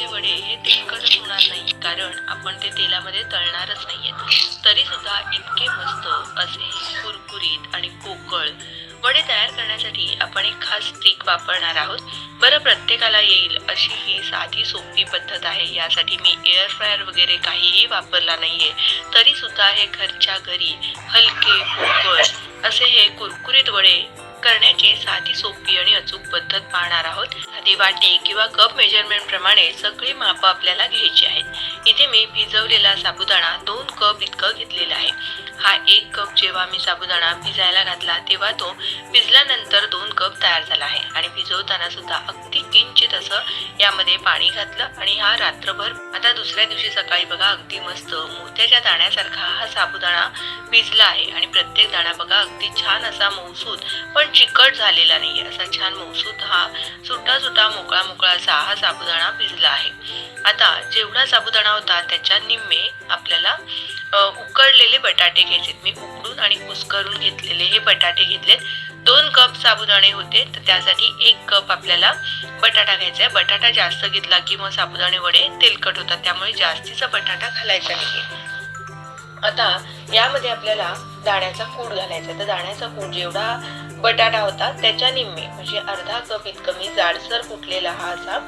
हे वडे हे तेलकटच होणार नाही कारण आपण ते तेलामध्ये तळणारच नाहीयेत. तरी सुद्धा इतके मस्त असे कुरकुरीत आणि पोकळ वडे तयार करण्यासाठी आपण एक खास ट्रिक वापरणार आहोत. बरं प्रत्येकाला येईल अशी ही साधी सोपी पद्धत आहे. यासाठी मी एअर फ्रायर वगैरे काहीही वापरला नाहीये. तरी सुद्धा हे घरच्या घरी हलके पोकळ असे हे कुरकुरीत वडे करण्याची साधी सोपी आणि अचूक पद्धत पाहणार आहोत. साधी वाटी किंवा कप मेजरमेंट प्रमाणे सगळी माप आपल्याला घ्यायची आहेत. इथे मी भिजवलेला साबुदाणा दोन कप इतकं घेतलेला आहे. हा एक कप जेव्हा मी साबुदाणा भिजायला घातला तेव्हा तो भिजल्यानंतर दोन कप तयार झाला आहे. आणि भिजवताना सुद्धा अगदी किंचित असं यामध्ये पाणी घातलं आणि हा रात्रभर आता दुसऱ्या दिवशी सकाळी बघा अगदी मस्त मोत्याच्या दाण्यासारखा हा साबुदाणा भिजला आहे. आणि प्रत्येक दाणा बघा अगदी छान असा मौसूद पण चिकट झालेला नाही असा छान मौसूद हा सुटा सुटा मोकळा मोकळा असा हा साबुदाणा भिजला आहे. आता जेवढा साबुदाणा होता त्याच्या निम्मे आपल्याला उकडलेले बटाटे घ्यायचे मी उकडून आणि कुसकरून घेतलेले हे बटाटे घेतलेत. दोन कप साबुदाणे होते. तर त्यासाठी एक कप आपल्याला बटाटा घ्यायचा आहे. बटाटा जास्त घेतला की मग साबुदाणे वडे तेलकट होतात. त्यामुळे जास्तीचा बटाटा घालायचा नाही आता यामध्ये आपल्याला दाण्याचा कूड घालायचा तर दाण्याचा कूड जेवढा बटाटा होता त्याच्या निम्मे म्हणजे अर्धा कप कमी जाडसर कुटलेला हा असा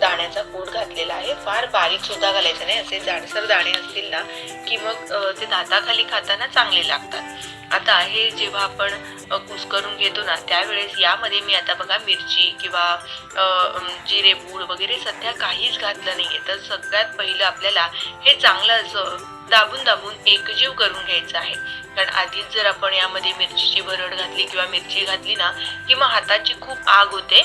दाण्याचा कोट घातलेला आहे. फार बारीक सुद्धा घालायचा नाही. असे जाडसर दाणे असतील ना की मग ते दाताखाली खाताना चांगले लागतात. आता हे जेव्हा आपण अ, कुस्करून घेतो ना त्यावेळेस यामध्ये मी आता बघा मिरची किंवा जिरे पूड वगैरे सध्या काहीच घातलं नाही आहे तर सगळ्यात पहिलं आपल्याला हे चांगलं असं दाबून दाबून एकजीव करून घ्यायचं आहे. कारण आधीच जर आपण यामध्ये मिरचीची भरड घातली किंवा मिरची घातली ना की मग हाताची खूप आग होते.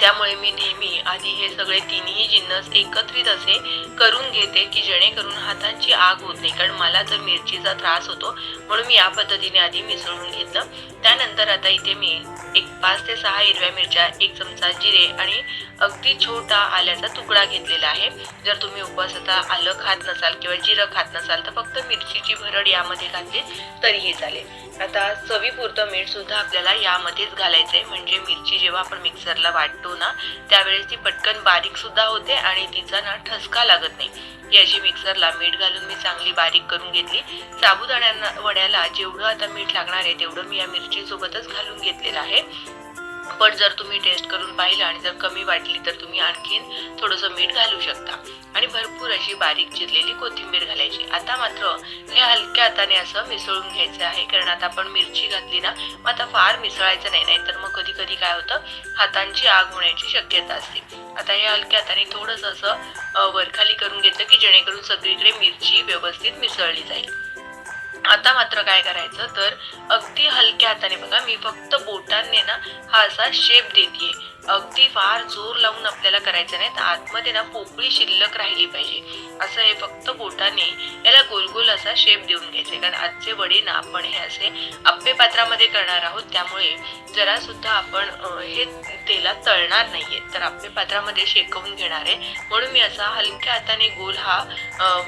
त्यामुळे मी नेहमी आधी हे सगळे तिन्ही जिन्नस एकत्रित असे करून घेते की जेणेकरून हातांची आग होत नाही. कारण मला तर मिरचीचा त्रास होतो म्हणून मी या पद्धतीने आधी मिसळून घेतलं. त्यानंतर आता इथे मी एक पाच ते सहा हिरव्या मिरच्या एक चमचा जिरे आणि अगदी छोटा आल्याचा तुकडा घेतलेला आहे. जर तुम्ही उपवासाचा आलं खात नसाल किंवा जिरं खात नसाल तर फक्त मिरचीची भरड यामध्ये घातली तरीही चालेल. आता चवीपुरतं मीठ सुद्धा आपल्याला यामध्येच घालायचंय. म्हणजे मिरची जेव्हा आपण मिक्सरला वाटतो ना त्यावेळेस ती पटकन बारीक सुद्धा होते आणि तिचा ना ठसका लागत नाही. याची मिक्सरला मीठ घालून मी चांगली बारीक करून घेतली. साबुदाण्या वड्याला जेवढं आता मीठ लागणार आहे तेवढं मी या मिरची सोबतच घालून घेतलेलं आहे. पण जर तुम्ही टेस्ट करून पाहिलं आणि जर कमी वाटली तर तुम्ही आणखीन थोडंसं मीठ घालू शकता. आणि भरपूर अशी बारीक चिरलेली कोथिंबीर घालायची. आता मात्र हे हलक्या हाताने असं मिसळून घ्यायचं आहे. कारण आता आपण मिरची घातली ना मग आता फार मिसळायचं नाही. नाहीतर मग कधी कधी काय होतं हातांची आग होण्याची शक्यता असते. आता हे हलक्या हाताने थोडंसं असं वरखाली करून घेतलं की जेणेकरून सगळीकडे मिरची व्यवस्थित मिसळली जाईल. आता मात्र काय करायचं? तर अगदी हलक्या हाताने बघा मी फक्त बोटांनी ना हा असा शेप देते अगदी फार जोर लावून आपल्याला करायचं नाही तर आतमध्ये ना पोकळी शिल्लक राहिली पाहिजे. असं हे फक्त बोटाने याला गोल गोल असा शेप देऊन घ्यायचे कारण आजचे वडे ना आपण हे असे आप्पे पात्रामध्ये करणार आहोत त्यामुळे जरा सुद्धा आपण हे तेलात तळणार नाहीये. तर आपले पात्रामध्ये शेकवून घेणार आहे. म्हणून मी असा हलक्या हाताने गोल हा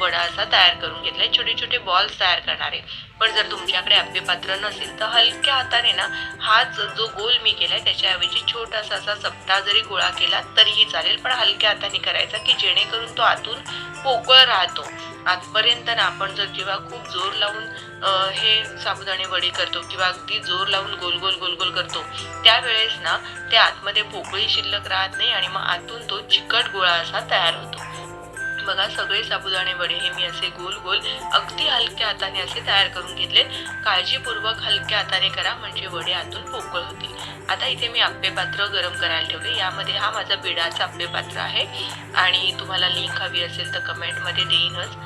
वडा असा तयार करून घेतलाय. छोटे छोटे बॉल्स तयार करणार आहे. पण जर तुमच्याकडे आप्पे पात्र नसेल तर हलक्या हाताने ना हाच जो गोल मी केलाय त्याच्याऐवजी छोटासा असा चपटा जरी गोळा केला तरीही चालेल. पण हलक्या हाताने करायचा की जेणेकरून तो आतून पोकळ राहतो. आतपर्यंत ना आपण जर जेव्हा खूप जोर लावून हे साबुदाणे वडे करतो किंवा अगदी जोर लावून गोल गोल गोल गोल करतो त्यावेळेस ना ते आतमध्ये पोकळी शिल्लक राहत नाही आणि मग आतून तो चिकट गोळा असा तयार होतो. बघा सगळे साबुदाणे वडे हे मी असे गोल गोल अगदी हलक्या हाताने असे तयार करून घेतले काळजीपूर्वक हलक्या हाताने करा म्हणजे वडे आतून पोकळ होतील. आता इथे मी आप्पे पात्र गरम करायला ठेवले. यामध्ये हा माझा बिडाचा आप्पे पात्र आहे. आणि तुम्हाला लिंक हवी असेल तर कमेंटमध्ये देईनच.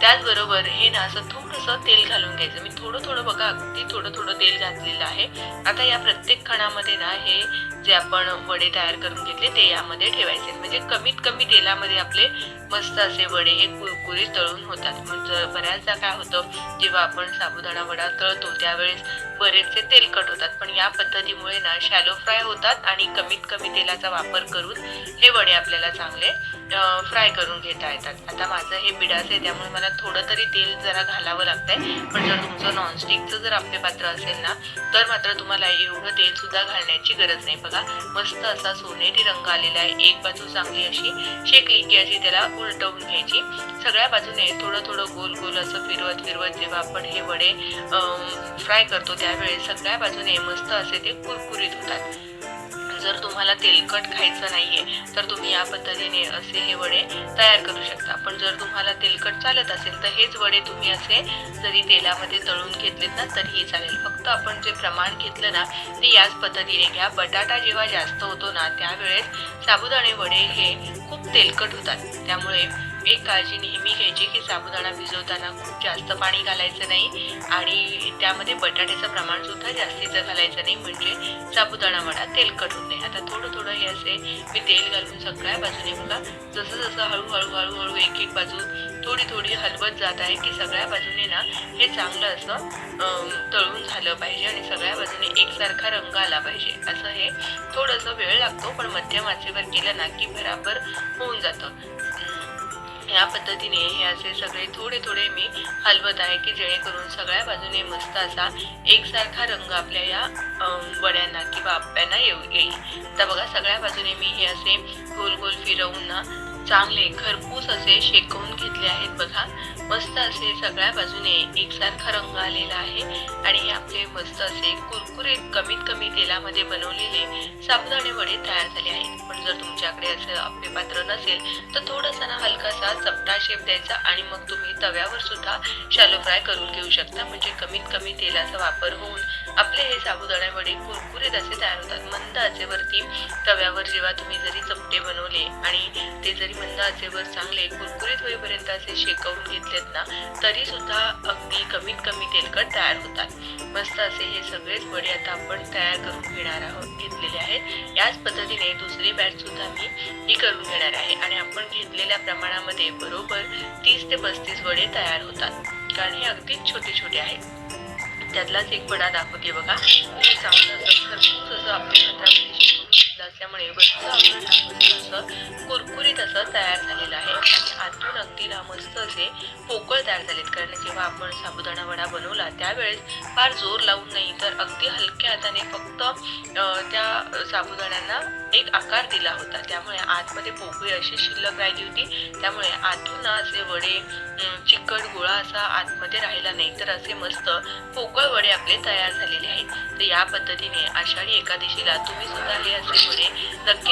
त्याचबरोबर हे ना असं थोडंसं तेल घालून घ्यायचं. मी थोडं थोडं बघा अगदी थोडं थोडं तेल घातलेलं आहे. आता या प्रत्येक खणामध्ये ना हे जे आपण वडे तयार करून घेतले ते यामध्ये ठेवायचे. म्हणजे कमीत कमी तेलामध्ये आपले मस्त असे वडे हे कुरकुरीत तळून होतात. म्हणजे बऱ्याचदा काय होतं जेव्हा आपण साबुदाणा वडा तळतो त्यावेळेस बरेचसे तेलकट होतात. पण या पद्धतीमुळे ना शॅलो फ्राय होतात आणि कमीत कमी तेलाचा वापर करून हे वडे आपल्याला चांगले फ्राय करून घेता येतात. आता माझं हे बिडास आहे त्यामुळे मला थोडं तरी तेल जरा घालावं लागतंय. पण जर तुमचं नॉनस्टिकचं जर आपले पात्र असेल ना तर मात्र तुम्हाला एवढं तेल सुद्धा घालण्याची गरज नाही. बघा मस्त असा सोनेरी रंग आलेला आहे एक बाजू चांगली अशी शेकली की अशी त्याला उलटवून घ्यायची. सगळ्या बाजूने थोडं थोडं गोल गोल असं फिरवत फिरवत जेव्हा आपण हे वडे फ्राय करतो त्यावेळेस सगळ्या बाजूने मस्त असे ते कुरकुरीत होतात. जर तुम्हाला तेलकट खायचं नाही आहे तर तुम्ही या पद्धतीने असे हे वडे तयार करू शकता. पण जर तुम्हाला तेलकट चालत असेल तर हेच वडे तुम्ही असे जरी तेलामध्ये तळून घेतलेत ना तरीही चालेल. फक्त आपण जे प्रमाण घेतलं ना ते याच पद्धतीने घ्या. बटाटा जेव्हा जास्त होतो ना त्यावेळेस साबुदाणे वडे हे खूप तेलकट होतात. त्यामुळे एक काळजी नेहमी घ्यायची की साबुदाणा भिजवताना खूप जास्त पाणी घालायचं नाही आणि त्यामध्ये बटाट्याचं प्रमाण सुद्धा जास्तीचं घालायचं नाही म्हणजे साबुदाणा वडा तेलकट होत नाही आता थोडं थोडं हे असे मी तेल घालून सगळ्या बाजूने बघा जसं जसं हळूहळू हळूहळू एक एक बाजू थोडी थोडी हलवत जात आहे की सगळ्या बाजूने ना हे चांगलं असं तळून झालं पाहिजे आणि सगळ्या बाजूने एकसारखा रंग आला पाहिजे. असं हे थोडंसं वेळ लागतो पण मध्यम आचेवर केलं ना की बराबर होऊन जातं. अं, या पद्धतीने हे असे सगळे थोडे थोडे मी हलवत आहे की जेणेकरून सगळ्या बाजूने मस्त असा एकसारखा रंग आपल्या या वड्यांना किंवा आप्यांना येऊ येईल. तर बघा सगळ्या बाजूने मी हे असे गोल गोल फिरवून ना चांगले खरपूस असे शेकवून घेतले आहेत बघा. मस्त असे सगळ्या बाजूने एकसारखा रंग आलेला आहे. आणि हे आपले मस्त असे कुरकुरीत कमीत कमी तेलामध्ये बनवलेले साबुदाणे वडे तयार झाले आहेत. पण जर तुमच्याकडे असं आपले पात्र नसेल तर थोडासा ना हलकासा चपटा शेप द्यायचा आणि मग तुम्ही तव्यावर सुद्धा शॅलो फ्राय करून घेऊ शकता. म्हणजे कमीत कमी तेलाचा वापर होऊन आपले हे साबुदाणे वडे कुरकुरीत असे तयार होतात. मंद आचेवरती तव्यावर जेव्हा तुम्ही जरी चपटे बनवले आणि ते जरी मंद आचेवर चांगले कुरकुरीत होईपर्यंत असे शेकवून घेतलेत ना तरी सुद्धा अगदी कमीत कमी तेलकट तयार होतात. मस्त असे हे सगळेच वडे आता आपण तयार करून घेणार आहोत घेतलेले आहेत. याच पद्धतीने दुसरी बॅच सुद्धा मी ही करून घेणार आहे आणि आपण घेतलेल्या प्रमाणामध्ये बरोबर तीस ते पस्तीस वडे तयार होतात. कारण हे अगदीच छोटे छोटे आहेत. त्यातलाच एक वडा दाखवते बघा. ते चांगलं असं खरपूस असं आपल्या शिकवून घेतलं असल्यामुळे वरचं असं कुरकुरीत असं तयार झालेलं आहे. आणि आतून अगदी मस्त असे पोकळ तयार झालेत. कारण आपण साबुदाणा वडा बनवला त्यावेळेस फार जोर लावून नाही तर अगदी हलक्या हाताने फक्त त्या साबुदाण्यांना एक आकार दिला होता. त्यामुळे आतमध्ये पोकळी अशी शिल्लक राहिली होती. त्यामुळे आतून असे वडे चिकट गोळा असा आतमध्ये राहिला नाही. तर असे मस्त पोकळ वडे आपले तयार झालेले आहेत. तर या पद्धतीने आषाढी एकादशीला तुम्ही सुद्धा हे असे वडे नक्की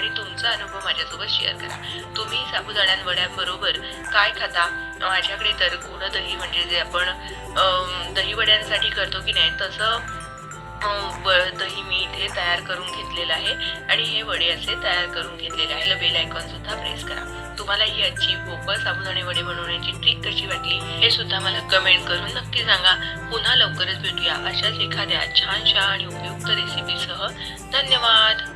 आणि तुमचा अनुभव माझ्यासोबत शेअर करा. तुम्ही साबुदाण्यां वड्यांबरोबर काय खाता? माझ्याकडे तर गोड दही म्हणजे जे आपण दहीवड्यांसाठी दही वड्यांसाठी करतो की नाही तसं दही मी इथे तयार करून घेतलेलं आहे आणि हे वडे असे तयार करून घेतलेले आहे. बेल आयकॉन सुद्धा प्रेस करा. तुम्हाला ही आजची पोकळ साबुदाणे वडे बनवण्याची ट्रिक कशी वाटली हे सुद्धा मला कमेंट करून नक्की सांगा. पुन्हा लवकरच भेटूया अशाच एखाद्या छानशा आणि उपयुक्त रेसिपीसह धन्यवाद!